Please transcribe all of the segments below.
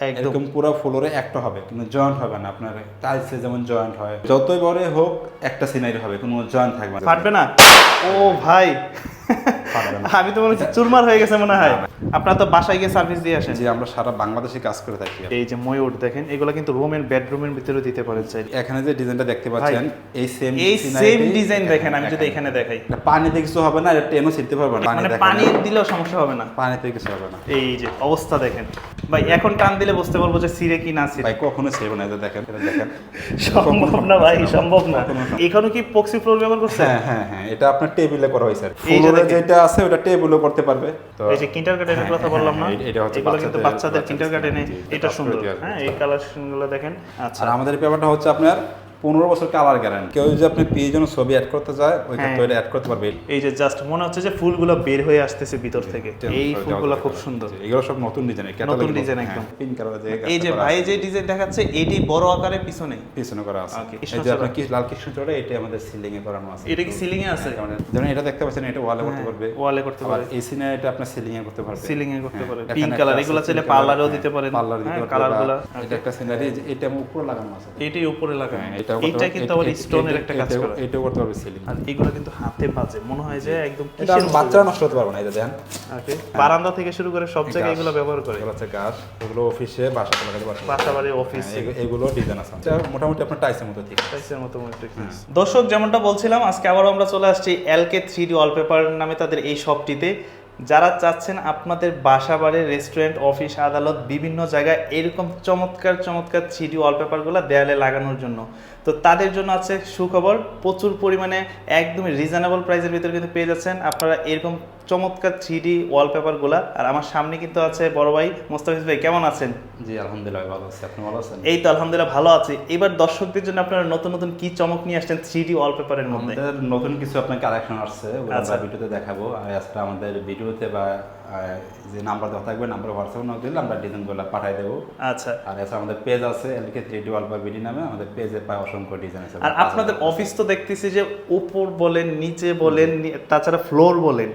একদম। পুরো ফ্লোরে একটা হবে কিন্তু জয়েন্ট হবে না আপনার টাইলসে যেমন জয়েন্ট হয় যতই বড় হোক একটা সিনারি হবে কোনো জয়েন্ট থাকবে না ফাটবে না ও ভাই। আমি তো মনে হচ্ছে চুরমার হয়ে গেছে মনে হয়। আপনারা তো বাসায় গিয়ে সার্ভিস দিয়ে আসেন। যে আমরা সারা বাংলাদেশে কাজ করে থাকি। এই যে ময়ূর দেখেন এগুলো কিন্তু রুমের বেডরুমের ভিতরে দিতে পারেন চাই এখানে যে ডিজাইনটা দেখতে পাচ্ছেন এই সেম এই সেম ডিজাইন দেখেন আমি যদি এখানে দেখাই। পানিতে কিছু হবে না টেনও ছিটতে পারবে না মানে পানি দিলেও সমস্যা হবে না। পানিতে কিছু হবে না। এই যে অবস্থা দেখেন। ভাই এখন টান দিলে বুঝতে পারব যে সিরে কি না সিরে ভাই কখনো ছেড়ে না এটা দেখেন এটা দেখেন। সম্ভব না ভাই সম্ভব না। এখানে কি পক্সি ফ্লোর ব্যবহার করছে হ্যাঁ হ্যাঁ হ্যাঁ এটা আপনার টেবিলে করা হয়েছে। আর এই যে ফ্লোরে যেটা আছে ওটা টেবিলও করতে পারবে। তো এই যে কিন্টার গার্ডেনের হ্যাঁ, কথা বললাম না হ্যাঁ, এটা হচ্ছে কিন্তু বাচ্চাদের- কিন্ডারগার্টেনে এটা সুন্দর। হ্যাঁ এই কালারগুলো দেখেন। আচ্ছা আর আমাদের পেপারটা হচ্ছে আপনার পনেরো বছর কালার গ্যারান্টি কেউ যদি আপনি পেয়ে যেন ছবি অ্যাড করতে চায় ওই হ্যাঁ। ক্ষেত্রে অ্যাড করতে পারবে। এই যে জাস্ট মনে হচ্ছে যে ফুলগুলো বের হয়ে আসতেছে ভিতর থেকে। এই ফুলগুলো খুব সুন্দর। এগুলো সব নতুন ডিজাইন নতুন design একদম। পিঙ্ক কালার যে এই যে ভাই যে ডিজাইন দেখাচ্ছে এটি বড় আকারে পিছনে। পিছনে করা আছে। এই যে। আপনার কি লাল কৃষ্ণচূড়া এটা আমাদের সিলিং এ করানো আছে। এটা কি সিলিং এ আছে? আমাদের- যেমন এটা দেখতে পাচ্ছেন এটা ওয়ালে করতে পারবে। ওয়ালে করতে আবার পারে এই সিনে এটা আপনার সিলিং এ করতে পারবে। সিলিং এ করতে হ্যাঁ, পারে এখানে পিঙ্ক কালার এগুলো চাইলে পার্লারেও দিতে পারেন। পার্লার দিতে হ্যাঁ পারবে। কালারগুলো এটা একটা সিনারি এটা উপরে লাগানো আছে। এটাই উপরে লাগানো। হ্যাঁ, এটাও করতে এইটা পারবে- কিন্তু আবার স্টোনের একটা কাজ করে। এটাও করতে পারবে সিলিং আর এগুলো কিন্তু হাতে বাজে। মনে হয় যে একদম এটা কিসের নষ্ট করতে পারবে না এটা দেন। Okay, বারান্দা থেকে শুরু করে সব জায়গায় গাছ। এগুলো ব্যবহার করে। এগুলো হচ্ছে গাছ। এগুলো অফিসে বাসা বাড়ি অফিস এগুলো ডিজাইন আছে। এটা মোটামুটি আপনার টাইসের মতো ঠিক টাইসের মতো একটা জিনিস। দর্শক যেমনটা বলছিলাম আজকে আবারও আমরা চলে আসছি এলকে থ্রি ডি ওয়ালপেপার নামে তাদের এই শপটিতে যারা চাচ্ছেন আপনাদের বাসা বাড়ি রেস্টুরেন্ট অফিস আদালত বিভিন্ন জায়গায় এরকম চমৎকার চমৎকার থ্রি ডি ওয়ালপেপারগুলো দেয়ালে লাগানোর জন্য। তো তাদের জন্য আছে সুখবর প্রচুর পরিমাণে একদমই রিজনেবল প্রাইসের ভিতরে কিন্তু পেয়ে যাচ্ছেন। আপনারা এরকম চমৎকার থ্রি ডি ওয়ালপেপারগুলো আর আমার সামনে কিন্তু আছে বড় ভাই মোস্তাফিজ ভাই কেমন আছেন? জি আলহামদুলিল্লাহ ভালো আছে। আপনি ভালো আছেন? এই তো আলহামদুলিল্লাহ ভালো আছি। এবার দর্শকদের জন্য আপনারা নতুন নতুন কি চমক নিয়ে আসছেন থ্রিডি ওয়ালপেপারের মধ্যে? নতুন কিছু আপনার কালেকশন আসছে ওগুলো আচ্ছা। ভিডিওতে দেখাবো। আর এছাড়া আমাদের ভিডিওতে বা যে নাম্বার দেওয়া থাকবে নাম্বার হোয়াটসঅ্যাপ দিলে আমরা ডিজাইনগুলো পাঠিয়ে দেবো। আচ্ছা। আর এছাড়া আমাদের পেজ আছে এলকে থ্রি ডি বিডি নামে আমাদের পেজে পায় অসংখ্য ডিজাইন আছে। আর আপনাদের অফিস তো দেখতেছি যে উপর বলেন নিচে বলেন তাছাড়া ফ্লোর বলেন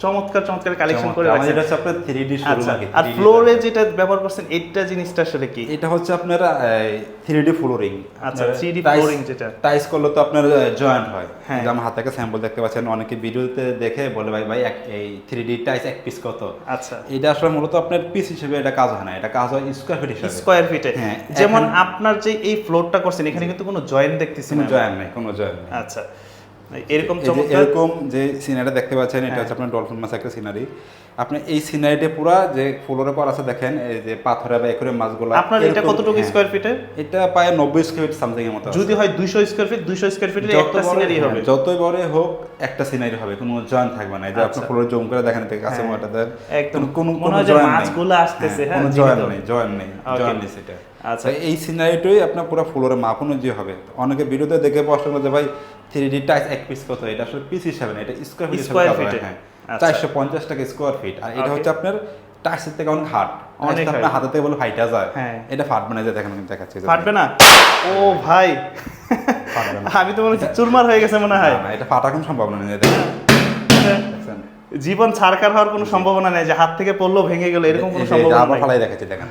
চমৎকার চমৎকার কালেকশন করে রাখছেন। এটা হচ্ছে আপনার থ্রি ডি আচ্ছা নাকি আর ফ্লোরে যেটা ব্যবহার করছেন এইটা জিনিসটা আসলে কি? এটা হচ্ছে আপনার থ্রি ডি ফ্লোরিং আচ্ছা, 3D flooring যেটা। টাইস করলে তো আপনার জয়েন্ট হয়। হ্যাঁ। যেমন হাতে থেকে স্যাম্পল দেখতে পাচ্ছেন অনেকে ভিডিওতে দেখে বলে ভাই ভাই এক- এই থ্রি ডি টাইস এক পিস কত আচ্ছা। এটা আসলে মূলত আপনার পিস হিসেবে এটা কাজ হয় না এটা কাজ হয় স্কোয়ার ফিট হিসেবে। স্কোয়ার ফিটে হ্যাঁ, যেমন আপনার যে এই ফ্লোরটা করছেন এখানে কিন্তু কোনো জয়েন্ট দেখতেছি না। জয়েন্ট নেই কোনো জয়েন্ট নেই। আচ্ছা। এরকম এরকম যে সিনারি দেখতে পাচ্ছেন এটা হ্যাঁ। হচ্ছে আপনার ডলফিন মাছ একটা সিনারি আপনি এই সিনারিটা পুরা যে ফ্লোরের পর আছে দেখেন এই যে পাথরে বা একুরে মাছগুলো আপনার এটা কতটুকু হ্যাঁ, স্কোয়ার ফিটে এটা প্রায় নব্বই স্কোয়ার ফিট সামথিং এর মতো যদি হয় দুইশো স্কোয়ার ফিট দুইশো স্কোয়ার ফিটের যত একটা সিনারি হ্যাঁ, হবে। যতই বড় হোক একটা সিনারি হবে কোনো জয়েন্ট থাকবে না। এই যে আচ্ছা। আপনার ফ্লোরে জম করে দেখেন থেকে কাছে হ্যাঁ, মোটাতে একদম। কোনো কোনো জয়েন্ট নেই। মাছগুলো আসতেছে, হ্যাঁ, কোনো জয়েন্ট নেই জয়েন্ট নেই জয়েন্ট নেই সেটা। আচ্ছা। এই সিনারিটাই আপনার পুরো ফ্লোরে মাপানো যে হবে। অনেকে ভিডিওতে দেখে প্রশ্ন করে যে ভাই থ্রি ডি টাইস এক পিস কত? এটা আসলে পিস হিসাবে না এটা স্কোয়ার ফিট হিসাবে কাজ হয়। হ্যাঁ। আচ্ছা। চারশো পঞ্চাশ টাকা স্কোয়ার ফিট আর এটা হচ্ছে আপনার টাইসের থেকে অনেক হার্ড। অনেক আপনার হাতে থেকে বলে ফাইটা যায়। হ্যাঁ। এটা ফাটবে না যে দেখেন আমি দেখাচ্ছি। ফাটবে না? ও ভাই। আমি তো মনে হচ্ছে চুরমার হয়ে গেছে মনে হয়। না, এটা ফাটা কোনো সম্ভাবনা নেই দেখেন। জীবন ছাড়কার হওয়ার কোনো সম্ভাবনা নেই যে হাত থেকে পড়ল ভেঙে গেল এরকম কোনো এই যে সম্ভাবনা আবার নেই। ফালাই দেখাচ্ছি দেখেন।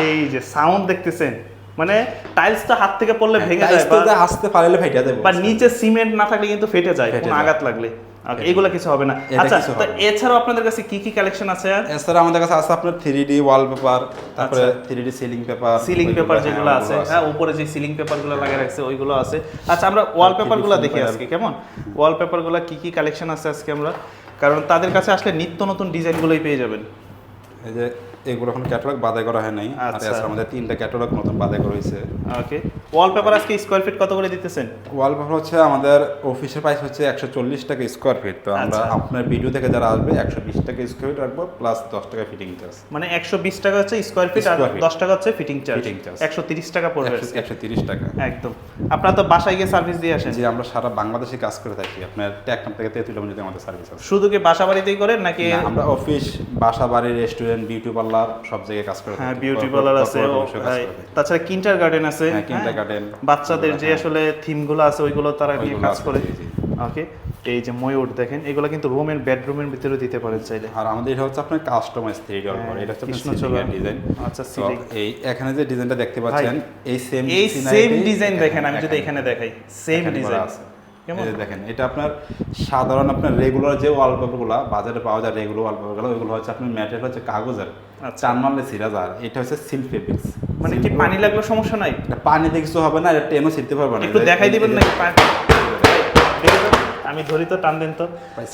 এই যে সাউন্ড দেখতেছেন। মানে টাইলস টাইলসটা হাত থেকে পড়লে ভেঙে যায় বা- আসতে পারলে ফাইটা দেবো বা নিচে সিমেন্ট না থাকলে কিন্তু ফেটে যায় ফেটে কোনো আঘাত লাগলে। এগুলো কিছু হবে না। আচ্ছা তো এছাড়াও আপনাদের কাছে কি কি কালেকশন আছে? এছাড়া আমাদের কাছে আছে আপনার থ্রি ডি ওয়ালপেপার তারপরে three D ceiling paper ceiling paper যেগুলো আছে। হ্যাঁ উপরে যে সিলিং পেপারগুলো লাগিয়ে রাখছে ওইগুলো আছে। আচ্ছা আমরা ওয়ালপেপারগুলো দেখি আজকে কেমন? ওয়ালপেপারগুলো কি কি কালেকশন আছে আজকে আমরা? কারণ তাদের কাছে আসলে নিত্য নতুন ডিজাইন গুলোই পেয়ে যাবেন। এই যে এগুলো এখন ক্যাটালগ বাদাই করা হয় নাই। আচ্ছা। আমাদের তিনটা ক্যাটালগ নতুন বাদাই করা হয়েছে। ওকে ওয়ালপেপার আজকে স্কোয়ার ফিট কত করে দিতেছেন? ওয়ালপেপার হচ্ছে আমাদের অফিসের প্রাইস হচ্ছে একশো চল্লিশ টাকা স্কোয়ার ফিট তো আমরা আচ্ছা। আপনার ভিডিও থেকে যারা আসবে একশো বিশ টাকা স্কোয়ার ফিট রাখব প্লাস দশ টাকা ফিটিং চার্জ মানে একশো বিশ টাকা হচ্ছে স্কোয়ার ফিট আর। দশ টাকা হচ্ছে ফিটিং চার্জ। একশো তিরিশ টাকা পড়বে একশো তিরিশ টাকা। একদম। আপনারা তো বাসায় গিয়ে সার্ভিস দিয়ে আসেন। যে আমরা সারা বাংলাদেশে কাজ করে থাকি। আপনার টেকনাম থেকে পর্যন্ত আমাদের সার্ভিস আছে। শুধু কি বাসা বাড়িতেই করেন নাকি আমরা অফিস বাসা বাড়ি রেস্টুরেন্ট বিউটি পার্লার পার্লার সব জায়গায় কাজ করে হ্যাঁ বিউটি পার্লার আছে হ্যাঁ। তাছাড়া কিন্টার গার্ডেন আছে হ্যাঁ, kindergarten, বাচ্চাদের যে আসলে থিমগুলো আছে ওইগুলো তারা নিয়ে কাজ করে। ওকে এই যে ময়ূর দেখেন এগুলো কিন্তু রুমের বেডরুমের ভিতরে দিতে পারেন চাইলে। আর আমাদের এটা হচ্ছে আপনার কাস্টমাইজ থ্রি ডি হ্যাঁ, এটা হচ্ছে। ডিজাইন আচ্ছা, এই এখানে যে ডিজাইনটা দেখতে পাচ্ছেন এই সেম এই সেম ডিজাইন দেখেন আমি যদি এখানে দেখাই। Same design? কেমন? দেখেন এটা আপনার সাধারণ আপনার রেগুলার যে ওয়ালপেপারগুলো বাজারে পাওয়া যায় রেগুলার ওয়ালপেপারগুলো ওইগুলো হচ্ছে আপনার ম্যাটেরিয়াল হচ্ছে কাগজের। চার মারলে সিরাজ আর এটা হচ্ছে সিল ফেব্রিক্স। মানে কি পানি লাগল সমস্যা নাই? পানি দেখছ হবে না এটা টেনও ছিটতে পারবে না। একটু দেখাই দিবেন নাকি আমি ধরি তো টান দেন তো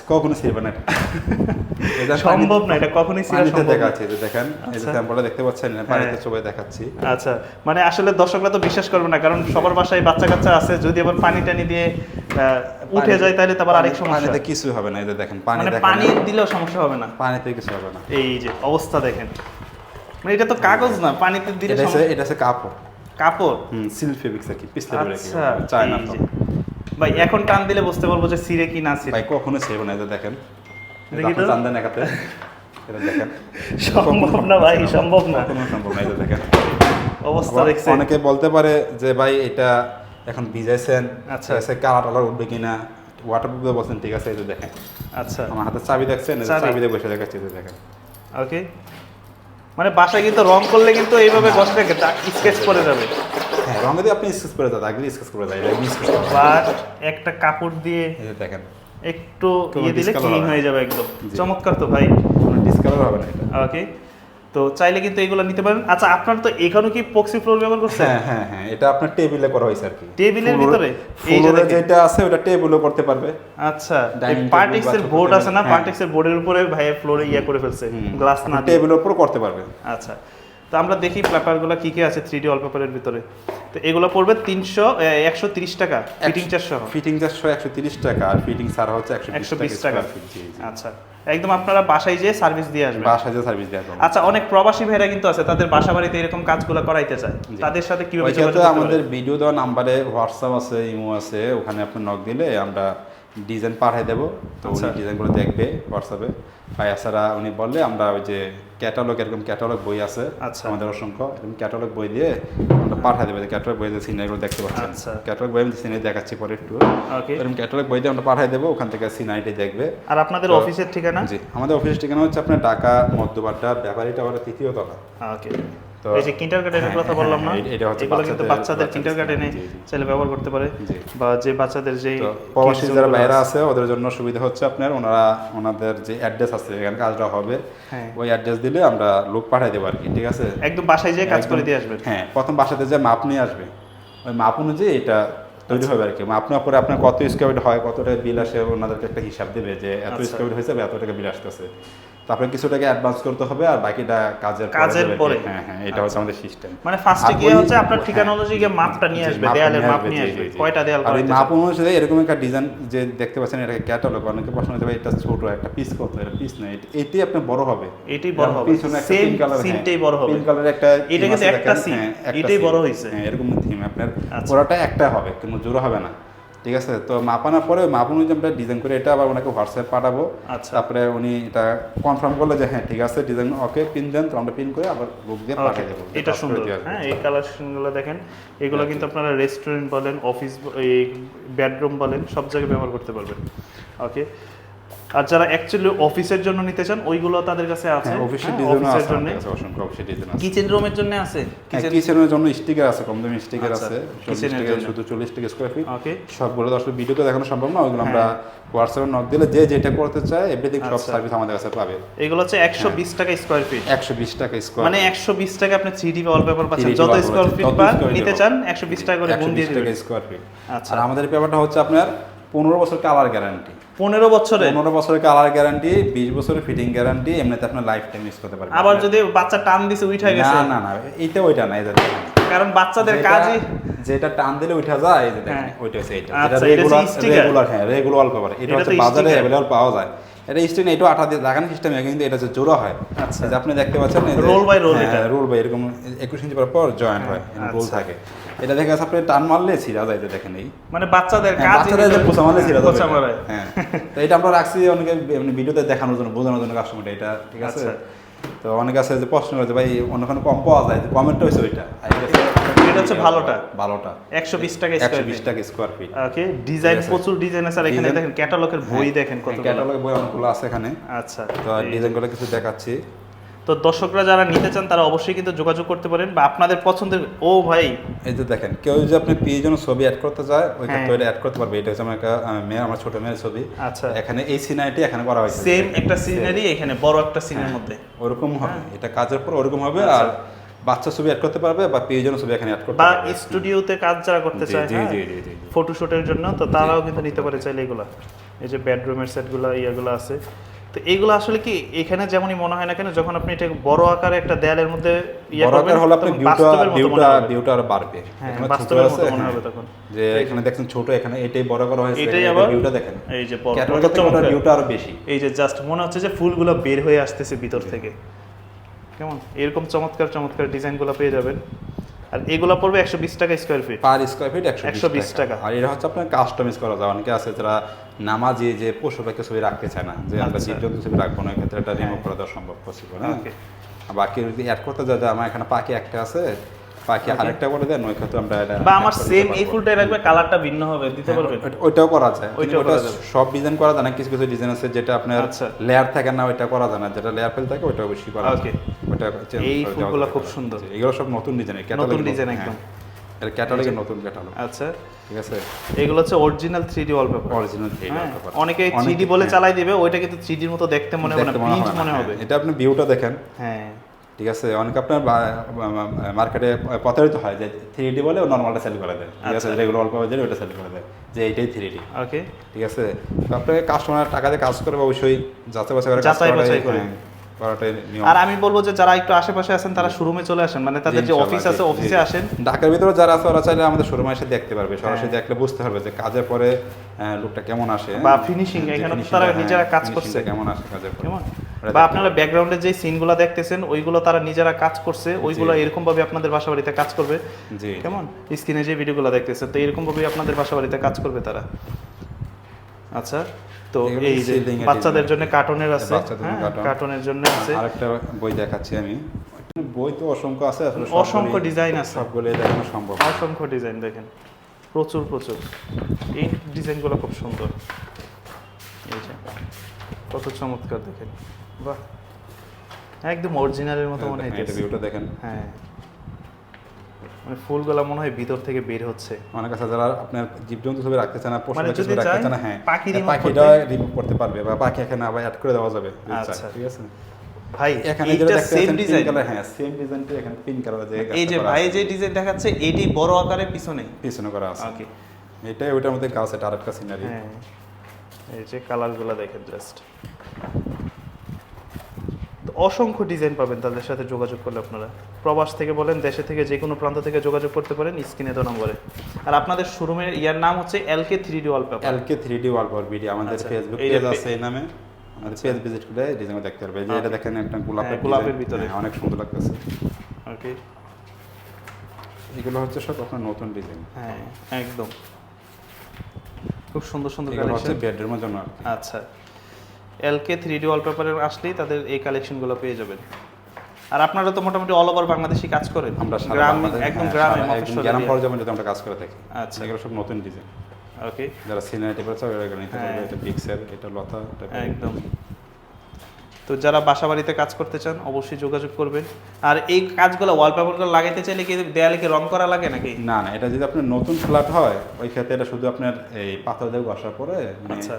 কখনো ছিড়বে না এটা। এটা সম্ভব না এটা কখনোই ছিঁড়া সম্ভব না। দেখাচ্ছি যে দেখেন এই যে আচ্ছা। স্যাম্পলটা দেখতে পাচ্ছেন না পানিতে হ্যাঁ। চোখে দেখাচ্ছি আচ্ছা মানে আসলে দর্শকরা তো বিশ্বাস করবে না কারণ সবার বাসায় বাচ্চা কাচ্চা আছে যদি আবার পানি টানি দিয়ে উঠে যায় তাহলে তো আবার আরেক সমস্যা পানিতে কিছু হবে না এই যে দেখেন পানি মানে দেখেন পানি দিলেও সমস্যা হবে না পানিতে কিছু হবে না এই যে অবস্থা দেখেন মানে এটা তো কাগজ না পানিতে দিলে এটা এটা কাপড় কাপড় হুম সিল ফেব্রিক্স আর কি পিছলে আচ্ছা চায়না। ভাই এখন টান দিলে বুঝতে পারব যে সিরে কি না সিরে। ভাই কখনো ছিড়বে না যে দেখেন। দেখি তো। চান্দেন একাতে। এটা দেখেন। সম্ভব না ভাই সম্ভব না। কখনো সম্ভব না যে দেখেন। অবস্থা দেখছেন। অনেকে বলতে পারে যে ভাই এটা এখন ভিজাইছেন। আচ্ছা। আচ্ছা কালার টালার উঠবে কিনা? ওয়াটারপ্রুফ দিয়ে বলছেন ঠিক আছে যে দেখেন। আচ্ছা। আমার হাতে চাবি দেখছেন চাবি। দিয়ে বসে দেখাচ্ছি যে দেখেন। ওকে মানে বাসায় কিন্তু রং করলে কিন্তু এইভাবে গছটা স্কেচ করে যাবে। রঙে দিয়ে আপনি স্কেচ করে দেন আগে স্কেচ করে স্কেচ বাট একটা কাপড় দিয়ে দেখেন। একটু ইয়ে দিলে ক্লিন হয়ে যাবে একদম। চমৎকার তো ভাই। ডিসকালার হবে না এটা। ওকে তো চাইলে কিন্তু এগুলো নিতে পারেন। আচ্ছা আপনার তো এখানেও কি পক্সি ফ্লোর ব্যবহার করছেন? হ্যাঁ হ্যাঁ হ্যাঁ এটা আপনার টেবিলে করা হয়েছে আর কি। টেবিলের ভিতরে? এই যে। যেটা আছে ওটা টেবিলও করতে পারবে। আচ্ছা পার্টিক্স এর বোর্ড আছে না? হ্যাঁ। পার্টিক্স এর বোর্ডের উপরে ভাই ফ্লোরে ইয়া করে ফেলছে। গ্লাস না টেবিলের উপর করতে পারবে আচ্ছা। তো আমরা দেখি পেপারগুলো কি কি আছে থ্রি ডি ওয়ালপেপারের ভিতরে। তো এগুলো পড়বে তিনশো একশো তিরিশ টাকা ফিটিং সহ ফিটিং চারশো একশো তিরিশ টাকা আর ফিটিং ছাড়া হচ্ছে একশো বিশ টাকা। আচ্ছা একদম আপনারা বাসায় যেয়ে সার্ভিস দিয়ে আসবেন। বাসায় যেয়ে সার্ভিস দেওয়া আসবেন। আচ্ছা অনেক প্রবাসী ভাইরা কিন্তু আছে তাদের বাসা বাড়িতে এরকম কাজগুলো করাইতে চায়। তাদের সাথে কীভাবে আমাদের? ভিডিও দেওয়া নাম্বারে হোয়াটসঅ্যাপ আছে ইমো আছে ওখানে আপনি নক দিলে আমরা ডিজাইন পাঠিয়ে দেবো। তো উনি আচ্ছা। ডিজাইনগুলো দেখবে হোয়াটসঅ্যাপে আর এছাড়া উনি বললে আমরা ওই যে ক্যাটালগ এরকম ক্যাটালগ বই আছে। আচ্ছা। আমাদের অসংখ্য। এরকম ক্যাটালগ বই দিয়ে আমরা পাঠিয়ে দেবো। ক্যাটালগ বই দিয়ে সিনারিগুলো দেখতে পাচ্ছেন। আচ্ছা। ক্যাটালগ বই আমি সিনারি দেখাচ্ছি পরে একটু। এরকম ক্যাটালগ বই দিয়ে আমরা পাঠিয়ে দেবো। ওখান থেকে সিনারিটি দেখবে। আর আপনাদের অফিসের ঠিকানা? জি আমাদের অফিসের ঠিকানা হচ্ছে আপনার ঢাকা মধ্যবাড্ডা ব্যাপারী টাওয়ারের তৃতীয় তলা। ওকে তো- এই যে কিন্টার কথা বললাম না এটা হচ্ছে কিন্তু বাচ্চাদের- বাচ্চাদের বাচ্চাদের কিন্টার গার্ডেনে জি, জি। ছেলে ব্যবহার করতে পারে বা যে বাচ্চাদের যে প্রবাসী যারা বাইরে আছে। ওদের জন্য সুবিধা হচ্ছে আপনার ওনারা ওনাদের যে অ্যাড্রেস আছে এখানে কাজটা হবে। ওই অ্যাড্রেস দিলে আমরা লোক পাঠিয়ে দেবো আর কি ঠিক আছে? একদম বাসায় যেয়ে কাজ করে দিয়ে আসবেন হ্যাঁ প্রথম বাসাতে যে মাপ নিয়ে আসবে ওই মাপ অনুযায়ী এটা তৈরি হবে আর কি। মাপ নেওয়ার পরে আপনার কত স্কোয়ার হয় কত টাকা বিল আসে ওনাদেরকে একটা হিসাব দেবে যে এত আচ্ছা। স্কোয়ার হয়েছে বা এত টাকা বিল আসতেছে। তারপরে কিছু টাকা অ্যাডভান্স করতে হবে আর বাকিটা কাজের পরে কাজের কি। পরে। হ্যাঁ হ্যাঁ এটা হচ্ছে আমাদের সিস্টেম মানে ফার্স্টে গিয়ে হচ্ছে আপনার ঠিকানা হ্যাঁ, অনুযায়ী গিয়ে মাপটা নিয়ে আসবে দেয়ালের মাপ নিয়ে আসবে। কয়টা দেয়াল আর মাপ? অনুসারে এরকম একটা ডিজাইন যে দেখতে পাচ্ছেন এটা ক্যাটালগ অনেকে প্রশ্ন হতে পারে এটা ছোট একটা পিস কত এটা পিস না এটা- এটাই আপনার বড় হবে এটাই বড় হবে পিছনে একটা পিঙ্ক কালার সিনটাই বড় হবে পিঙ্ক কালার একটা এটা কিন্তু একটা scene, হ্যাঁ, এটাই বড় হইছে। হ্যাঁ এরকম থিম আপনার আচ্ছা। পুরোটা একটা হবে কিন্তু জোড়া হবে না ঠিক আছে তো মাপানোর পরে মাপ অনুযায়ী আমরা ডিজাইন করে এটা আবার ওনাকে হোয়াটসঅ্যাপ পাঠাবো। আচ্ছা। তারপরে উনি এটা কনফার্ম করল যে হ্যাঁ ঠিক আছে ডিজাইন ওকে পিন দেন তো আমরা পিন করে আবার বুক দিয়ে পাঠিয়ে দেবো। এটা সুন্দর। হ্যাঁ এই কালেকশনগুলো দেখেন এগুলো কিন্তু আপনারা রেস্টুরেন্ট বলেন অফিস এই বেডরুম বলেন সব জায়গায় ব্যবহার করতে পারবেন। ওকে আর যারা অ্যাকচুয়ালি অফিসের জন্য নিতে চান ওইগুলো তাদের কাছে আছে। হ্যাঁ অফিসের হ্যাঁ, ডিজাইন অফিসের আছে জন্য। অসংখ্য অফিসের ডিজাইন আছে। কিচেন রুমের জন্য আছে? হ্যাঁ, কিচেন কিচেনের জন্য স্টিকার আছে কম দামি স্টিকার আচ্ছা, আছে। কিচেনের জন্য। শুধু চল্লিশ টাকা স্কোয়ার ফিট ওকে সবগুলো তো আসলে ভিডিওতে দেখানো সম্ভব না ওইগুলো আমরা হ্যাঁ। হোয়াটসঅ্যাপে নক দিলে যে যেটা করতে চায় এভরিথিং সব আচ্ছা। সার্ভিস আমাদের কাছে পাবে। এগুলো হচ্ছে একশো বিশ টাকা স্কোয়ার ফিট একশো বিশ টাকা স্কোয়ার মানে একশো বিশ টাকা আপনি থ্রি ডি ওয়ালপেপার পাচ্ছেন। যত স্কোয়ার ফিট feet নিতে চান একশো বিশ টাকা করে গুণ দিয়ে বিশ টাকা দিবেন। স্কোয়ার ফিট আচ্ছা। আর আমাদের পেপারটা হচ্ছে আপনার পনেরো বছর কালার গ্যারান্টি পনেরো বছরে পনেরো বছরের কালার গ্যারান্টি বিশ বছরের ফিটিং গ্যারান্টি এমনিতে আপনার লাইফ টাইম ইউজ করতে পারবেন আবার যদি বাচ্চা টান দিছে উঠে গেছে না না না এইটা ওইটা না এটা কারণ বাচ্চাদের কাজই যেটা টান দিলে উঠা যায় এই হ্যাঁ। ওইটা হচ্ছে আচ্ছা, এটা রেগুলার sticker। রেগুলার হ্যাঁ রেগুলার পেপার এটা এটা হচ্ছে বাজারে। অ্যাভেলেবল পাওয়া যায় এটা স্টিন এটা আঠা দিয়ে লাগানো সিস্টেম কিন্তু এটা হচ্ছে জোড়া হয় আচ্ছা। যে আপনি দেখতে পাচ্ছেন by roll হ্যাঁ, এটা। রোল বাই এরকম একুশ ইঞ্চি পর পর জয়েন্ট হয় রোল আচ্ছা। থাকে এটা দেখে যাচ্ছে আপনি টান মারলে ছিঁড়া যায় এটা দেখেন এই। মানে বাচ্চাদের হ্যাঁ, কাজ বাচ্চারা যে পোষা মারলে ছিঁড়া পোষা মারায়। হ্যাঁ। তো এটা আমরা রাখছি অনেকে এমনি ভিডিওতে দেখানোর জন্য বোঝানোর জন্য কাস্টমারটা এটা ঠিক আছে? আচ্ছা। তো অনেকে আছে যে প্রশ্ন করে ভাই অন্য কোনো কম পাওয়া যায়? কমেন্টটা হয়েছে ওইটা। এটা হচ্ছে- ভালোটা। ভালোটা। একশো বিশ টাকা একশো বিশ টাকা স্কোয়ার ফিট ওকে ডিজাইন প্রচুর ডিজাইন আছে আর এখানে দেখেন ক্যাটালগের বই দেখেন কত ক্যাটালগে বই অনেকগুলো আছে এখানে। আচ্ছা তো ডিজাইনগুলো কিছু দেখাচ্ছি। তো দর্শকরা যারা নিতে চান তারা অবশ্যই কিন্তু যোগাযোগ করতে পারেন বা আপনাদের পছন্দের ও ভাই। এই যে দেখেন কেউ যদি আপনি পেয়ে জন্য ছবি অ্যাড করতে চায় ওই হ্যাঁ। ক্ষেত্রে অ্যাড করতে পারবে। এটা হচ্ছে আমার একটা মেয়ে আমার ছোট মেয়ের ছবি। আচ্ছা। এখানে এই সিনারিটি এখানে করা হয়েছে। সেম একটা সিনারি এখানে বড় একটা সিনের মধ্যে। ওরকম হবে। এটা কাজের পর ওরকম হবে আচ্ছা। আর বাচ্চা ছবি অ্যাড করতে পারবে বা পেয়ে জন্য ছবি এখানে অ্যাড করতে বা স্টুডিওতে কাজ যারা করতে চায় হ্যাঁ, জি, জি, জি। ফটোশুটের জন্য তো তারাও কিন্তু নিতে পারে চাইলে এগুলা। এই যে বেডরুমের সেটগুলো ইয়েগুলো আছে। তো এইগুলো আসলে কি এখানে যেমনই মনে হয় না কেন যখন আপনি এটা বড় আকারে একটা দেয়ালের মধ্যে ইয়ে করবেন হলে আপনি ভিউটা ভিউটা ভিউটা আরও বাড়বে। হ্যাঁ, বাস্তবের মতো মনে। হবে তখন। যে এখানে দেখছেন ছোট এখানে এটাই বড় করা হয়েছে এটাই আবার ভিউটা দেখেন। এই যে ক্যাটালগের। ভিউটা আরও বেশি। এই যে জাস্ট মনে হচ্ছে যে ফুলগুলো বের হয়ে আসতেছে ভিতর থেকে। কেমন? এরকম চমৎকার চমৎকার ডিজাইনগুলো পেয়ে যাবেন। আর এগুলো পড়বে একশো বিশ টাকা square feet per square feet একশো 120 টাকা। আর এটা হচ্ছে আপনার কাস্টমাইজ করা যায়। অনেকে আছে যারা নামাজি যে পশু পাখি ছবি রাখতে চায় না যে আমরা আচ্ছা। জীবজন্তু ছবি রাখব না এক্ষেত্রে এটা রিমুভ হ্যাঁ। করে দেওয়া সম্ভব পসিবল হ্যাঁ? বাকি যদি অ্যাড করতে যায় আমার এখানে পাখি একটা আছে পাখি আরেকটা করে দেন ওই ক্ষেত্রে আমরা এটা বা আমার সেম এই ফুলটাই রাখবে কালারটা ভিন্ন হবে দিতে হ্যাঁ, পারবেন? ওইটাও করা যায়। ওইটা সব ডিজাইন করা যায় না কিছু কিছু ডিজাইন আছে যেটা আপনার আচ্ছা। লেয়ার থাকে না ওইটা করা যায় না যেটা লেয়ার ফেল থাকে ওইটা অবশ্যই করা যায়. ওইটা এই ফুলগুলো খুব সুন্দর। এগুলো সব নতুন ডিজাইন নতুন ডিজাইন একদম। এটা ক্যাটালগের নতুন ক্যাটালগ আচ্ছা। ঠিক আছে? এগুলো হচ্ছে original three D wallpaper original অনেকে থ্রি ডি বলে চালাই দিবে ওইটা কিন্তু থ্রি ডির মতো দেখতে মনে হবে না। প্রিন্ট মনে হবে। এটা আপনি ভিউটা দেখেন। হ্যাঁ। ঠিক আছে? অনেক আপনার মার্কেটে প্রতারিত হয় যে থ্রি ডি বলে নর্মালটা সেল করে দেয়। ঠিক আছে। রেগুলার অল্প বাজারে ওইটা সেল করে দেয় যে এইটাই থ্রি ডি ওকে ঠিক আছে? আপনাকে কাস্টমার টাকা দিয়ে কাজ করবে অবশ্যই যাচাই বাছাই করে যাচাই বাছাই করে। আর আমি বলব যে যারা একটু আশেপাশে আছেন তারা শোরুমে চলে আসেন। মানে তাদের যে অফিস আছে অফিসে আসেন। ঢাকার ভিতরে যারা আছে ওরা চাইলে আমাদের শোরুমে এসে দেখতে পারবে। সরাসরি হ্যাঁ। দেখলে বুঝতে পারবে যে কাজের পরে লুকটা কেমন আসে। বা যে এখানে তারা হ্যাঁ, নিজেরা কাজ করছে। কেমন আসে কাজের পরে। বা আপনারা ব্যাকগ্রাউন্ডে যে সিনগুলো দেখতেছেন ওইগুলো তারা নিজেরা কাজ করছে ওইগুলো এরকম ভাবে আপনাদের বাসা বাড়িতে কাজ করবে। জি। কেমন? স্ক্রিনে যে ভিডিওগুলো দেখতেছেন তো এরকম ভাবে আপনাদের বাসা বাড়িতে কাজ করবে তারা। আচ্ছা তো এই যে বাচ্চাদের জন্য কার্টুনের আছে বাচ্চাদের জন্য হ্যাঁ। কার্টুনের জন্য আছে। আরেকটা বই দেখাচ্ছি আমি। বই তো অসংখ্য আছে অসংখ্য ডিজাইন আছে। সবগুলো দেখানো সম্ভব। অসংখ্য ডিজাইন দেখেন। প্রচুর প্রচুর। এই ডিজাইনগুলো খুব সুন্দর। এই যে কত চমৎকার দেখেন। বাহ। একদম অরিজিনালের মতো মনে এটা হইতেছে। ভিউটা দেখেন। হ্যাঁ। মানে ফুলগুলা মনে হয় ভিতর থেকে বের হচ্ছে। অনেক আছে যারা আপনার জীবজন্তু ছবি রাখতে চান না পশু মানে ছবি রাখতে চান হ্যাঁ পাখি পাখিটা রিমুভ করতে। পারবে বা পাখি এখানে আবার অ্যাড করে দেওয়া যাবে আচ্ছা। ঠিক আছে? ভাই এখানে যেটা সেম ডিজাইন পিঙ্ক কালার হ্যাঁ সেম ডিজাইনটা এখানে পিঙ্ক কালার যে এই যে ভাই যে ডিজাইন দেখাচ্ছে এটি বড় আকারে পিছনে। পিছনে করা আছে। ওকে এটাই ওইটার মধ্যে গাছ এটা আরেকটা সিনারি হ্যাঁ এই যে কালারগুলো দেখেন জাস্ট অসংখ্য ডিজাইন পাবেন তাদের সাথে যোগাযোগ করলে আপনারা। প্রবাস থেকে বলেন দেশে থেকে যে কোনো প্রান্ত থেকে যোগাযোগ করতে পারেন স্ক্রিনে তো নম্বরে। আর আপনাদের শোরুমের ইয়ার নাম হচ্ছে LK three D wallpaper LK three D wallpaper video আমাদের আচ্ছা, ফেসবুক পেজ আছে এই নামে। আমাদের পেজ ভিজিট করে ডিজাইন দেখতে পারবে যে এটা দেখেন একটা গোলাপের হ্যাঁ, গোলাপের ভিতরে। হ্যাঁ, অনেক সুন্দর লাগতেছে। ওকে এগুলো হচ্ছে সব আপনার নতুন ডিজাইন হ্যাঁ একদম। খুব সুন্দর সুন্দর এগুলো হচ্ছে বেডরুমের জন্য আচ্ছা। এলকে থ্রি ডি ওয়ালপেপারের আসলেই তাদের এই কালেকশনগুলো পেয়ে যাবেন। আর আপনারা তো মোটামুটি অল ওভার বাংলাদেশি কাজ করেন। আমরা গ্রাম একদম হ্যাঁ, গ্রামে সারা- গ্রাম পর্যন্ত আমরা কাজ করে থাকি। আচ্ছা। এগুলো সব নতুন ডিজাইন ওকে যারা সিনিয়র নিতে পারবে হ্যাঁ। এটা পিক্সেল এটা লতা একদম। তো যারা বাসা বাড়িতে কাজ করতে চান অবশ্যই যোগাযোগ করবেন। আর এই কাজগুলো ওয়ালপেপারগুলো লাগাইতে চাইলে কি দেয়ালে কি রং করা লাগে নাকি? না না এটা যদি আপনার নতুন ফ্ল্যাট হয় ওই ক্ষেত্রে এটা শুধু আপনার এই পাথর দিয়ে ঘষা পরে মানে, আচ্ছা।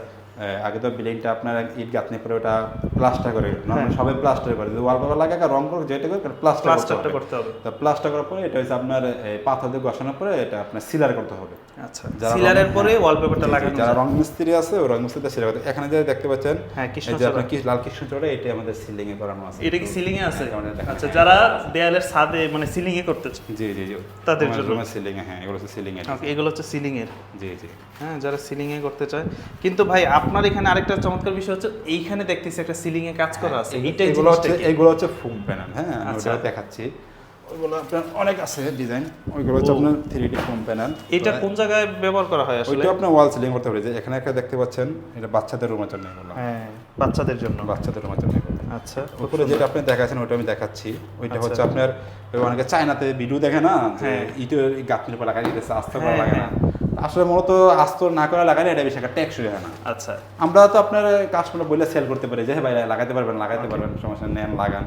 আগে তো বিল্ডিংটা আপনার ইট গাঁথনি করে ওটা প্লাস্টার করে নর্মাল হ্যাঁ। সবাই প্লাস্টার করে। যদি ওয়ালপেপার লাগে আর রং করে যেটা করে প্লাস্টার প্লাস্টারটা করতে হবে। তো প্লাস্টার করার পরে এটা হচ্ছে আপনার পাথর দিয়ে ঘষানোর পরে এটা আপনার সিলার করতে হবে। আচ্ছা সিলারের পরে হ্যাঁ, ওয়ালপেপারটা জি, জি, লাগানো যারা রং মিস্ত্রি আছে ওই রং মিস্ত্রিতে সিলার করতে এখানে যে দেখতে পাচ্ছেন হ্যাঁ, এই যে। আপনার কি লাল কৃষ্ণচূড়া এটা আমাদের সিলিং এ করানো আছে। এটা কি সিলিং এ আছে? হ্যাঁ। আচ্ছা যারা দেয়ালের ছাদে মানে সিলিং এ করতে চান জি জি জি। তাদের জন্য। সিলিং এ হ্যাঁ এগুলো হচ্ছে সিলিং এ Okay, এগুলো হচ্ছে সিলিং এর। জি জি। হ্যাঁ যারা সিলিং এ করতে চায়। কিন্তু ভাই আপনার এখানে আরেকটা চমৎকার বিষয় হচ্ছে এইখানে দেখতেছি একটা সিলিং এ কাজ করা আছে। এইটা এইটাই এগুলো হচ্ছে? এগুলো হচ্ছে ফুম প্যানেল হ্যাঁ আমি আচ্ছা। ওটা দেখাচ্ছি। ওইগুলো আপনার অনেক আছে ডিজাইন ওইগুলো হচ্ছে। আপনার থ্রি ডি ফুম প্যানেল এটা কোন জায়গায় ব্যবহার করা হয় আসলে? ওইটা আপনি ওয়াল সিলিং করতে পারে যে এখানে একটা দেখতে পাচ্ছেন এটা বাচ্চাদের রুমের জন্য এগুলো। হ্যাঁ বাচ্চাদের জন্য। বাচ্চাদের রুমের জন্য এগুলো। আচ্ছা উপরে যেটা আপনি দেখাচ্ছেন ওটা আমি দেখাচ্ছি। ওইটা আচ্ছা। হচ্ছে আপনার অনেকে চায়নাতে ভিডিও দেখে না যে হ্যাঁ। ইটের গাঁথনির উপর লাগাই দিতেছে আস্ত করে লাগে না। আসলে মূলত আস্ত না করে লাগালে এটা বেশি একটা টেকসই হয় না। আচ্ছা। আমরা তো আপনার কাস্টমার বলে সেল করতে পারি যে হ্যাঁ ভাই লাগাতে পারবেন লাগাতে পারবেন সমস্যা নেন লাগান।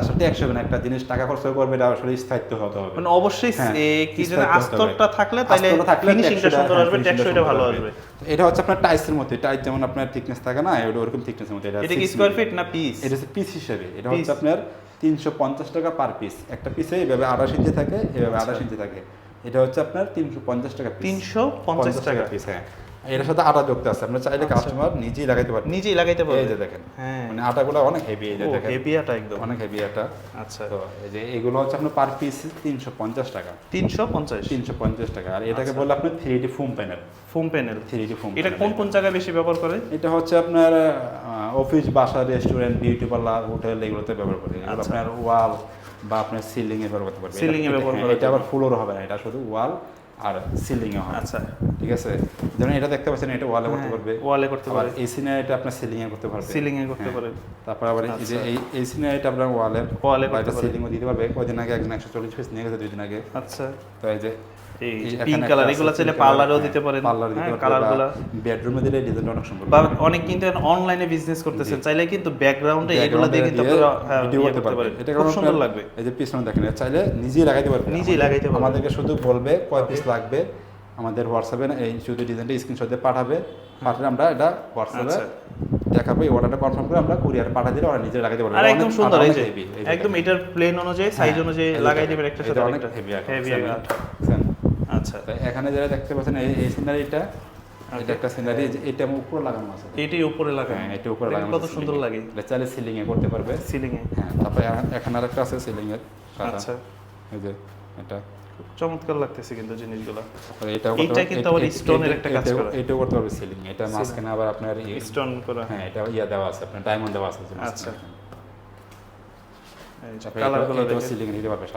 আসলে না একটা জিনিস টাকা খরচ করবে এটা আসলে স্থায়িত্ব হতে হবে। মানে অবশ্যই হ্যাঁ, কি যেন আস্তরটা থাকলে তাহলে ফিনিশিংটা সুন্দর আসবে টেকসইটা ভালো আসবে। এটা হচ্ছে আপনার টাইসের মধ্যে টাইস যেমন আপনার থিকনেস থাকে না এটা ওরকম থিকনেসের মধ্যে এটা কি স্কয়ার ফিট না পিস এটা হচ্ছে পিস হিসেবে এটা হচ্ছে আপনার তিনশো পঞ্চাশ টাকা পার পিস একটা পিসে এইভাবে আঠাশ ইঞ্চি থাকে এইভাবে আচ্ছা। আঠাশ ইঞ্চি থাকে। এটা হচ্ছে আপনার তিনশো পঞ্চাশ টাকা তিনশো পঞ্চাশ টাকা পিস হ্যাঁ। এটার সাথে আটা যুক্ত আছে। আপনার চাইলে আচ্ছা। কাস্টমার নিজেই লাগাইতে পারবে নিজেই লাগাইতে এই যে দেখেন হ্যাঁ। মানে আটাগুলো অনেক হেভি এই যে দেখেন। হেভিয়াটা একদম। অনেক হেভি এটা আচ্ছা। তো এই যে এগুলো হচ্ছে আপনার পার পিস তিনশো পঞ্চাশ টাকা। তিনশো পঞ্চাশ। তিনশো পঞ্চাশ টাকা। আর এটাকে আচ্ছা। বলে three D foam panel foam panel three D foam এটা কোন কোন জায়গায় বেশি ব্যবহার করে? এটা হচ্ছে আপনার অফিস বাসা রেস্টুরেন্ট বিউটি পার্লার হোটেল এগুলোতে ব্যবহার করে। এগুলো আচ্ছা। আপনার ওয়াল বা আপনার সিলিং এ ব্যবহার করতে পারবে। Ceiling এ ব্যবহার হ্যাঁ, করার এটা আবার। ফ্লোর হবে না এটা শুধু ওয়াল আর সিলিং এ আচ্ছা। ঠিক আছে? যেমন এটা দেখতে পাচ্ছেন এটা ওয়ালে করতে পারবে। ওয়ালে করতে আবার পারে এসি না এটা আপনার সিলিং এ করতে পারবে। সিলিং এ করতে হ্যাঁ। পারে তারপর আবার এই যে আচ্ছা। এই এটা আপনার ওয়ালের ওয়ালে করতে এটা পারে সিলিং ও দিতে পারবে। কয়দিন আগে? একজন একশো চল্লিশ পিস নিয়ে গেছে দুই দিন আগে। আচ্ছা। তো এই যে এই এই পিঙ্ক কালার এগুলো চাইলে পার্লারেও দিতে পারেন। পার্লারে দিতে হ্যাঁ কালারগুলো বেডরুমে দিলে ডিজাইনটা অনেক সুন্দর। বা অনেক কিন্তু অনলাইনে বিজনেস করতেছেন। চাইলে কিন্তু ব্যাকগ্রাউন্ডে এগুলো দিয়ে কিন্তু হ্যাঁ, video ইয়ে করতে পারেন এটা খুব সুন্দর লাগবে। এই যে পিছনে দেখেন চাইলে নিজেই লাগাইতে পারবে নিজেই লাগাইতে পারবে। আমাদেরকে শুধু বলবে কয় পিস লাগবে। আমাদের হোয়াটসঅ্যাপে এই শুধু ডিজাইনটা স্ক্রিনশট দিয়ে পাঠাবে। পাঠালে আমরা এটা হোয়াটসঅ্যাপে আচ্ছা। দেখাবো এই অর্ডারটা কনফার্ম করে আমরা কুরিয়ার পাঠা দিলে ওরা নিজে লাগাইতে পারবে আর একদম সুন্দর এই যে একদম এটার প্লেন অনুযায়ী সাইজ হ্যাঁ, অনুযায়ী লাগাই দিবেন একটা সাথে অনেক হেভি হেভি আচ্ছা। তো এখানে যারা দেখতে পাচ্ছেন এই এই সিনারিটা এটা একটা সিনারি এটা আমার উপরে লাগানো আছে। এটাই উপরে লাগানো। হ্যাঁ এটা উপরে লাগানো কত সুন্দর লাগে। এটা চাইলে সিলিং এ করতে পারবে। সিলিং এ। হ্যাঁ তারপরে এখানে- এখানে আরেকটা আছে সিলিং এর আচ্ছা। এই যে এটা। খুব চমৎকার লাগতেছে কিন্তু জিনিসগুলো। এটা পারবে- কিন্তু আবার এটা- একটা কাজ করা। এটাও করতে পারবে সিলিং এটা মাঝখানে আবার আপনার স্টোন করা। হ্যাঁ এটা ইয়া দেওয়া আছে আপনার ডায়মন্ড দেওয়া আছে আচ্ছা।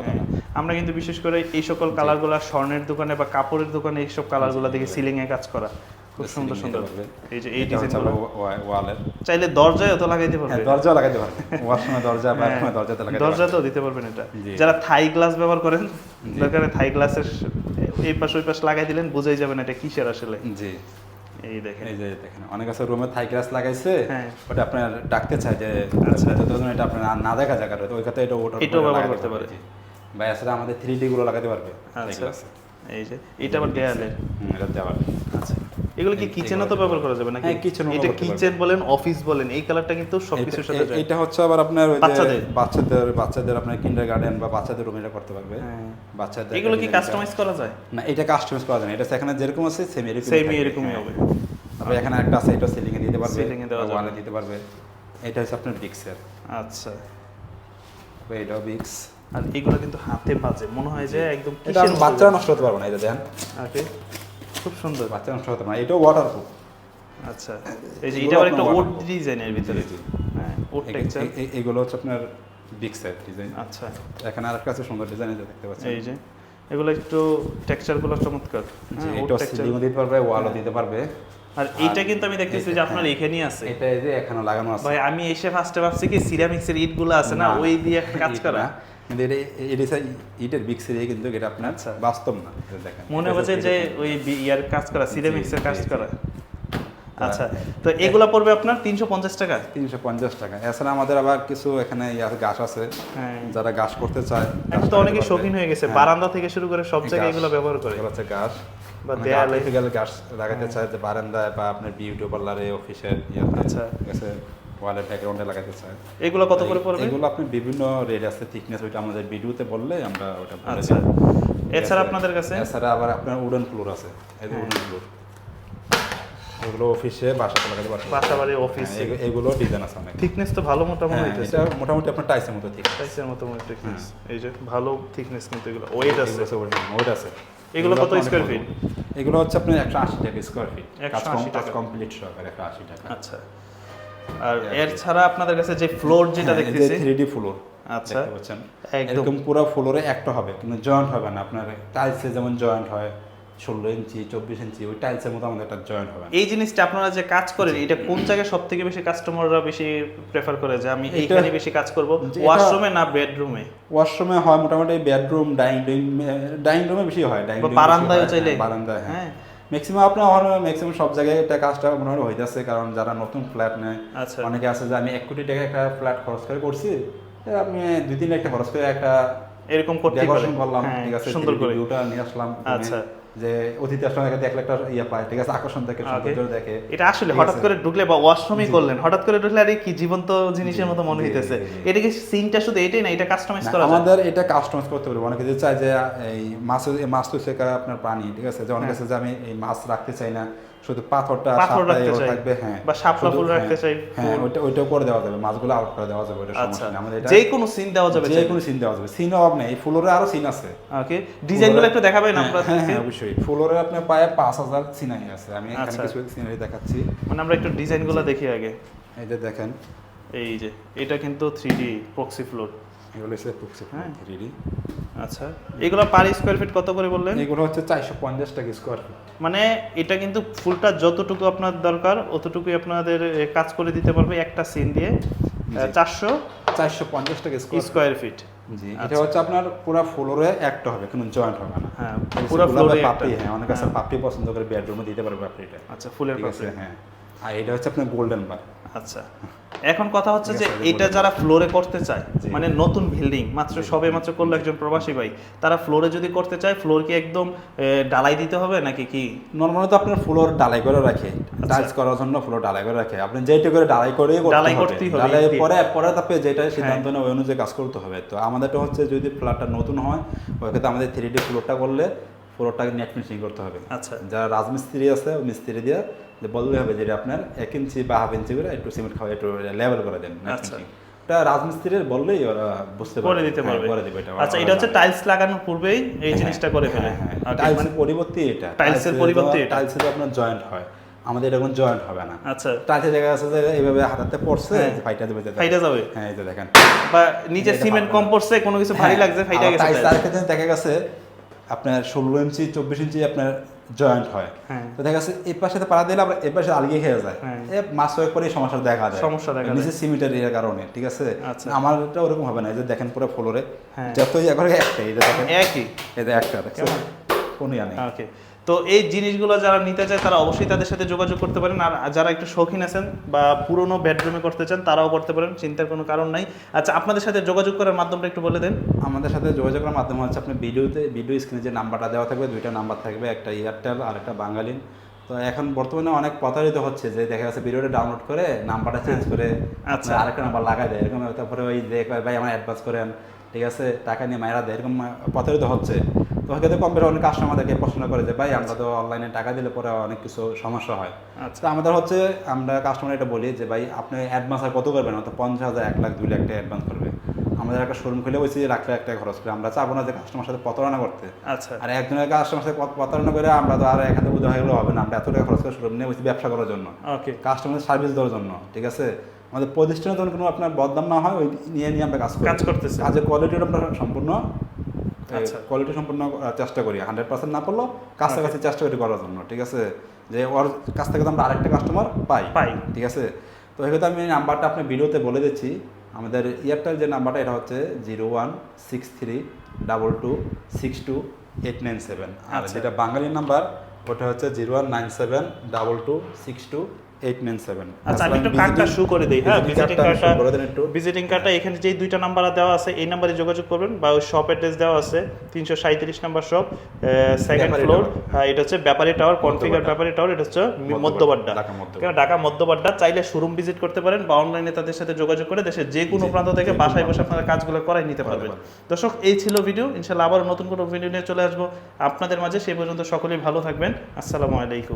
হ্যাঁ, আমরা কিন্তু বিশেষ করে এই সকল কালারগুলো স্বর্ণের দোকানে বা কাপড়ের দোকানে এইসব কালারগুলো দেখে সিলিং এ কাজ করা। খুব সুন্দর সুন্দর। এই যে এই ডিজাইনগুলো ওয়ালের চাইলে দরজায় তো লাগাইতে হ্যাঁ পারবে দরজা লাগাইতে পারবে। ওয়ার সময় দরজা বা হ্যাঁ, দরজাতে লাগাইতে দরজা পারবে। দিতে পারবেন এটা। যারা থাই গ্লাস ব্যবহার করেন। দরকারে থাই গ্লাসের এই পাশ ওই পাশ লাগাই দিলেন বুঝাই যাবেন এটা কিসের আসলে। জি। এই দেখেন। এই যে দেখেন অনেক আছে রুমে থাই গ্লাস লাগাইছে হ্যাঁ। ওটা আপনার ডাকতে চায় যে আচ্ছা। যতজন এটা আপনার না- দেখা যায় কারও ওই কথা এটা ওটা এটাও ব্যবহার করতে পারে। বা এছাড়া আমাদের থ্রি ডি গুলো লাগাতে পারবে আচ্ছা। এই যে এটা আবার দেয়ালের। এটা আচ্ছা এগুলো কি কিচেনও তো ব্যবহার করা যাবে নাকি? হ্যাঁ, এটা কিচেন বলেন অফিস বলেন এই কালারটা কিন্তু সবকিছুর সাথে যায়। এটা হচ্ছে আবার আপনার ওই যে বাচ্চাদের? বাচ্চাদের বাচ্চাদের আপনার কিন্ডার গার্ডেন বা বাচ্চাদের রুম এটা করতে পারবে। হ্যাঁ। বাচ্চাদের এগুলো কি কাস্টমাইজ করা যায়? না এটা কাস্টমাইজ করা যায় না। এটা এখানে যেরকম আছে সেম এরকম Same এরকমই হবে। তারপরে এখানে একটা আছে এটা সিলিং এ দিতে পারবে Ceiling এ দেওয়া যাবে। ওয়ালে দিতে পারবে। এটা হচ্ছে আপনার বিক্সের আচ্ছা। এটাও বিক্স আর এগুলো কিন্তু হাতে বাজে। মনে হয় যে একদম এটা বাচ্চারা নষ্ট হতে পারবে না এটা দেন। ওকে খুব সুন্দর। বাচ্চা নষ্ট হতে পারবে না এটাও ওয়াটারপ্রুফ আচ্ছা এই যে এটা আবার একটা waterproof। ডিজাইনের ভিতরে। হ্যাঁ টেক্সচার এগুলো হচ্ছে আপনার বিক্সের ডিজাইন আচ্ছা। এখানে আরেকটা আছে সুন্দর ডিজাইন দেখতে পাচ্ছেন। এই যে এগুলো একটু টেক্সচারগুলো চমৎকার। হ্যাঁ, এটা। সিলিংও দিতে পারবে ওয়ালও দিতে পারবে। আর এইটা কিন্তু আমি দেখতেছি যে আপনার হ্যাঁ। এখানেই আছে। এটা এই যে এখানে লাগানো আছে। ভাই আমি এসে ফার্স্টে ভাবছি কি সিরামিক্সের ইটগুলো আছে না? ওই দিয়ে একটা কাজ করা। কিন্তু এটা এটা ইটের বিক্সের কিন্তু এটা আপনার। বাস্তব না দেখেন। মনে হচ্ছে যে ওই ইয়ার কাজ করা সিরামিক্সের কাজ করা। আচ্ছা তো এগুলা পড়বে আপনার তিনশো পঞ্চাশ টাকা? তিনশো পঞ্চাশ টাকা। এছাড়া আমাদের আবার কিছু এখানে গাছ আছে। হ্যাঁ। যারা গাছ করতে চায় এখন তো অনেকে শৌখিন হয়ে গেছে। হ্যাঁ। বারান্দা থেকে শুরু করে সব জায়গায়। এগুলো ব্যবহার করে। হচ্ছে গাছ বা দেয়ালে। গাছ লাগাতে চায় যে বারান্দায় বা আপনার বিউটি পার্লারে অফিসের ইয়াতে। আচ্ছা। ওয়ালের ব্যাকগ্রাউন্ডে লাগাতে চায়। এগুলো কত করে পড়বে? এগুলো আপনি বিভিন্ন রেট আছে থিকনেস ওইটা আমাদের ভিডিওতে বললে আমরা ওটা বলে আচ্ছা। এছাড়া আপনাদের কাছে? এছাড়া আবার আপনার উডেন ফ্লোর আছে এই হ্যাঁ। উডেন ফ্লোর এগুলো অফিসে বাসাতে লাগাতে পারবেন বাসা। বাড়ি অফিস হ্যাঁ, এগুলো ডিজাইন আছে অনেক। থিকনেস তো ভালো মোটামুটি হ্যাঁ, হইতেছে এটা মোটামুটি আপনার টাইসের মতো ঠিক টাইসের মতো থিকনেস এই যে ভালো থিকনেস কিন্তু এগুলো। ওয়েট আছে। ওইটা আছে এগুলো কত স্কয়ার ফিট এগুলো হচ্ছে আপনার একশো আশি টাকা স্কোয়ার ফিট 180 টাকা। কমপ্লিট সহকারে একশো আশি টাকা। আচ্ছা। আর এর ছাড়া আপনাদের কাছে যে ফ্লোর যেটা দেখতেছি থ্রি ডি ফ্লোর আচ্ছা। দেখতে পাচ্ছেন। একদম। পুরো ফ্লোরে একটা হবে কিন্তু জয়েন্ট হবে না আপনার টাইলসে যেমন জয়েন্ট হয় ষোলো ইঞ্চি চব্বিশ ইঞ্চি ওই টাইলসের মতো আমাদের একটা জয়েন্ট হবে। এই জিনিসটা আপনারা যে কাজ করেন এটা কোন জায়গায় সব থেকে বেশি কাস্টমাররা বেশি প্রেফার করে? যে আমি এইখানে বেশি কাজ করব ওয়াশরুমে না বেডরুমে ওয়াশরুমে হয় মোটামুটি বেডরুম ডাইনিং রুম ডাইনিং রুমে বেশি হয় ডাইনিং বা বারান্দায়ও চাইলে? বারান্দায় হ্যাঁ। হ্যাঁ। ম্যাক্সিমাম আপনার ম্যাক্সিমাম সব জায়গায় এটা কাজটা মনে হয় হইতেছে কারণ যারা নতুন ফ্ল্যাট নেয় আচ্ছা। অনেকে আছে যে আমি এক কোটি টাকা একটা ফ্ল্যাট খরচ করে করছি আপনি আমি দুই তিন একটা খরচ করে একটা এরকম করতে পারলাম হ্যাঁ, ঠিক আছে সুন্দর করে। ভিউটা নিয়ে আসলাম আচ্ছা। যে অতিথি আসলে দেখলে একটা ইয়ে পায় ঠিক আছে আকর্ষণ দেখে সৌন্দর্য দেখে। এটা আসলে হঠাৎ করে ঢুকলে বা ওয়াশরুমই করলেন হঠাৎ করে ঢুকলে আরে কি জীবন্ত জিনিসের মতো মনে হইতেছে। এটা কি সিনটা শুধু এটাই না এটা কাস্টমাইজ করা আমাদের এটা কাস্টমাইজ করতে পারব। অনেকে যে চায় যে এই মাছ মাছ তো আপনার প্রাণী ঠিক আছে? যে অনেকে হ্যাঁ। আছে যে আমি এই মাছ রাখতে চাই না শুধু পাথরটা। থাকবে হ্যাঁ। বা শাপলা ফুল রাখতে হ্যাঁ, চাই, হ্যাঁ ওইটা ওইটাও করে দেওয়া যাবে মাছগুলো আউট করে দেওয়া যাবে ওটা আচ্ছা। সমস্যা নেই আমাদের যে কোনো সিন দেওয়া যাবে যে কোনো সিন দেওয়া যাবে সিন অভাব নেই ফ্লোরে আরও সিন আছে। ওকে ডিজাইনগুলো একটু দেখাবেন হ্যাঁ, হ্যাঁ আপনাদেরকে হ্যাঁ অবশ্যই। ফ্লোরে আপনার পায়ে পাঁচ হাজার সিনারি আছে। আমি এখানে আচ্ছা। কিছু সিনারি দেখাচ্ছি। মানে আমরা একটু ডিজাইনগুলো দেখি আগে। এই যে দেখেন। এই যে এটা কিন্তু থ্রি ডি প্রক্সি ফ্লোর এগুলো হচ্ছে পুকসে হ্যাঁ। রেডি আচ্ছা। এগুলো পার স্কোয়ার ফিট কত করে বললেন? এগুলো হচ্ছে চারশো পঞ্চাশ টাকা স্কোয়ার ফিট মানে এটা কিন্তু ফুলটা যতটুকু আপনার দরকার অতটুকুই আপনাদের কাজ করে দিতে পারবে একটা সিন দিয়ে। চারশো চারশো পঞ্চাশ টাকা স্কোয়ার ফিট জি আচ্ছা। এটা হচ্ছে আপনার পুরো ফ্লোরে একটা হবে কোনো জয়েন্ট হবে না। হ্যাঁ পুরো ফ্লোরে পাপড়ি হ্যাঁ অনেক আছে পাপড়ি পছন্দ করে বেডরুমে দিতে পারবে পাপড়িটা আচ্ছা ফুলের পাপড়ি। হ্যাঁ। আর এটা হচ্ছে আপনার গোল্ডেন বার আচ্ছা। এখন কথা হচ্ছে যে এটা যারা ফ্লোরে করতে চায় মানে নতুন বিল্ডিং মাত্র সবে মাত্র করল একজন প্রবাসী ভাই তারা ফ্লোরে যদি করতে চায় ফ্লোর কি একদম ডালাই দিতে হবে নাকি কি? নর্মালি তো আপনার ফ্লোর ডালাই করে রাখে টাইলস করার জন্য ফ্লোর ডালাই করে রাখে। আপনি যেটা করে ডালাই করে আচ্ছা। ডালাই করতেই হবে, ডালাই পরে পরে তারপরে যেটা সিদ্ধান্ত নেয় ওই অনুযায়ী কাজ করতে হবে। তো আমাদেরটা হচ্ছে যদি ফ্ল্যাটটা নতুন হয় ওই ক্ষেত্রে আমাদের থ্রি ডি ফ্লোরটা করলে ফ্লোরটাকে নেট ফিনিশিং করতে হবে। আচ্ছা। যারা রাজমিস্ত্রি আছে ওই মিস্ত্রি দিয়ে যে বললে হবে যে আপনার এক ইঞ্চি বা হাফ ইঞ্চি করে একটু সিমেন্ট খাওয়া একটু লেভেল করে দেন আচ্ছা। ওটা রাজমিস্ত্রির বললেই ওরা বুঝতে করে দিতে হ্যাঁ, পারবে। করে দিবে এটা। আচ্ছা এটা হচ্ছে টাইলস লাগানোর পূর্বেই এই জিনিসটা করে ফেলে। হ্যাঁ, হ্যাঁ। টাইলসের মানে- পরিবর্তে এটা। টাইলসের পরিবর্তে এটা। টাইলসের আপনার জয়েন্ট হয় আমাদের এটা কোনো জয়েন্ট হবে না। আচ্ছা। টাইলসের জায়গা আছে যে এইভাবে হাতাতে পড়ছে হ্যাঁ। ফাইটা দেবে। ফাইটা যাবে। হ্যাঁ এই যে দেখেন। বা নিচে সিমেন্ট কম পড়ছে কোনো কিছু ভারী লাগছে ফাইটা হ্যাঁ, গেছে টাইলস টাইলস। আরেকটা দেখা গেছে আপনার ষোলো ইঞ্চি চব্বিশ ইঞ্চি আপনার জয়েন্ট হয়। হ্যাঁ। তো দেখা যাচ্ছে এই পাশে পাড়া দিলে আপনার এই পাশে আলগিয়ে খেয়ে যায়। হ্যাঁ। এ মাস হয়ে পরে সমস্যা দেখা যায়। সমস্যা দেখা নিচে সিমিটার এর কারণে ঠিক আছে? আচ্ছা। আমারটা ওরকম হবে না এই যে দেখেন পুরো ফ্লোরে যতই একবারে একটাই এটা একটা এটা দেখেন। একই? এটা একটা দেখছেন? কোনো ইয়া নেই। ওকে। তো এই জিনিসগুলো যারা নিতে চায় তারা অবশ্যই তাদের সাথে যোগাযোগ করতে পারেন। আর যারা একটু শৌখিন আছেন বা পুরনো বেডরুমে করতে চান তারাও করতে পারেন চিন্তার কোনো কারণ নাই। আচ্ছা আপনাদের সাথে যোগাযোগ করার মাধ্যমটা একটু বলে দেন। আমাদের সাথে যোগাযোগ করার মাধ্যম হচ্ছে আপনি ভিডিওতে ভিডিও স্ক্রিনে যে নাম্বারটা দেওয়া থাকবে দুইটা নাম্বার থাকবে একটা এয়ারটেল আর একটা বাঙালিন তো এখন বর্তমানে অনেক প্রতারিত হচ্ছে যে দেখা যাচ্ছে ভিডিওটা ডাউনলোড করে নাম্বারটা চেঞ্জ করে আচ্ছা। আচ্ছা আরেকটা নাম্বার লাগাই দেয় এরকম তারপরে ওই যে কয়, ভাই আমার অ্যাডভান্স করেন। ঠিক আছে টাকা নিয়ে মায়েরা দেয় এরকম প্রতারিত হচ্ছে। তো সেক্ষেত্রে কম বেশি অনেক কাস্টমার আমাদেরকে প্রশ্ন করে যে ভাই আমরা তো অনলাইনে টাকা দিলে পরে অনেক কিছু সমস্যা হয়। আচ্ছা। তো আমাদের হচ্ছে আমরা কাস্টমার এটা বলি যে ভাই আপনি অ্যাডভান্স আর কত করবেন? অত পঞ্চাশ হাজার এক লাখ দুই লাখ টাকা অ্যাডভান্স করবে। আমাদের একটা শোরুম খুলে বলছি লাখ লাখ টাকা খরচ করে। আমরা চাবো না যে কাস্টমার সাথে প্রতারণা করতে। আচ্ছা। আর একজনের কাস্টমার সাথে প্রতারণা করে আমরা তো আর এখান থেকে উদয় হয়ে গেলে হবে না। আমরা এত টাকা খরচ করে শোরুম নিয়ে বলছি ব্যবসা করার জন্য। ওকে কাস্টমার সার্ভিস দেওয়ার জন্য ঠিক আছে? আমাদের প্রতিষ্ঠানে যখন কোনো আপনার বদনাম না হয় ওই নিয়ে নিয়ে আমরা কাজ কাজ করতেছে। কাজের কোয়ালিটিটা আমরা সম্পূর্ণ। কোয়ালিটি সম্পূর্ণ চেষ্টা করি। হান্ড্রেড পার্সেন্ট না পারলেও কাছাকাছি চেষ্টা করি করার জন্য ঠিক আছে? যে ওর কাছ থেকে তো আমরা আরেকটা কাস্টমার পাই পাই। ঠিক আছে? তো এক্ষেত্রে আমি নাম্বারটা আপনি ভিডিওতে বলে দিচ্ছি। আমাদের এয়ারটেল যে নাম্বারটা এটা হচ্ছে zero one six three double two six two eight nine seven আর আচ্ছা। যেটা বাঙালির নাম্বার ওটা হচ্ছে zero one nine seven double two six two আচ্ছা আমি একটু কার্ডটা শু করে দিই হ্যাঁ ভিজিটিং কার্ডটা কার্ডটা এখানে যেই দুইটা নাম্বার দেওয়া আছে এই নাম্বারে যোগাযোগ করবেন বা ওই শপ অ্যাড্রেস দেওয়া আছে তিনশো সাঁত্রিশ নাম্বার শপ সেকেন্ড ফ্লোর এটা হচ্ছে Byapari tower configure Byapari tower এটা হচ্ছে মধ্যবাড্ডা, ঢাকা মধ্যবাড্ডা। ঢাকা মধ্যবাড্ডা চাইলে শোরুম ভিজিট করতে পারেন বা অনলাইনে তাদের সাথে যোগাযোগ করে দেশের যে কোনো প্রান্ত থেকে বাসায় বসে আপনারা কাজগুলো করাই নিতে পারবেন। পারবেন। দর্শক এই ছিল ভিডিও ইনশাল্লাহ আবার নতুন কোনো ভিডিও নিয়ে চলে আসব। আপনাদের মাঝে সেই পর্যন্ত সকলেই ভালো থাকবেন। আসসালামু আলাইকুম।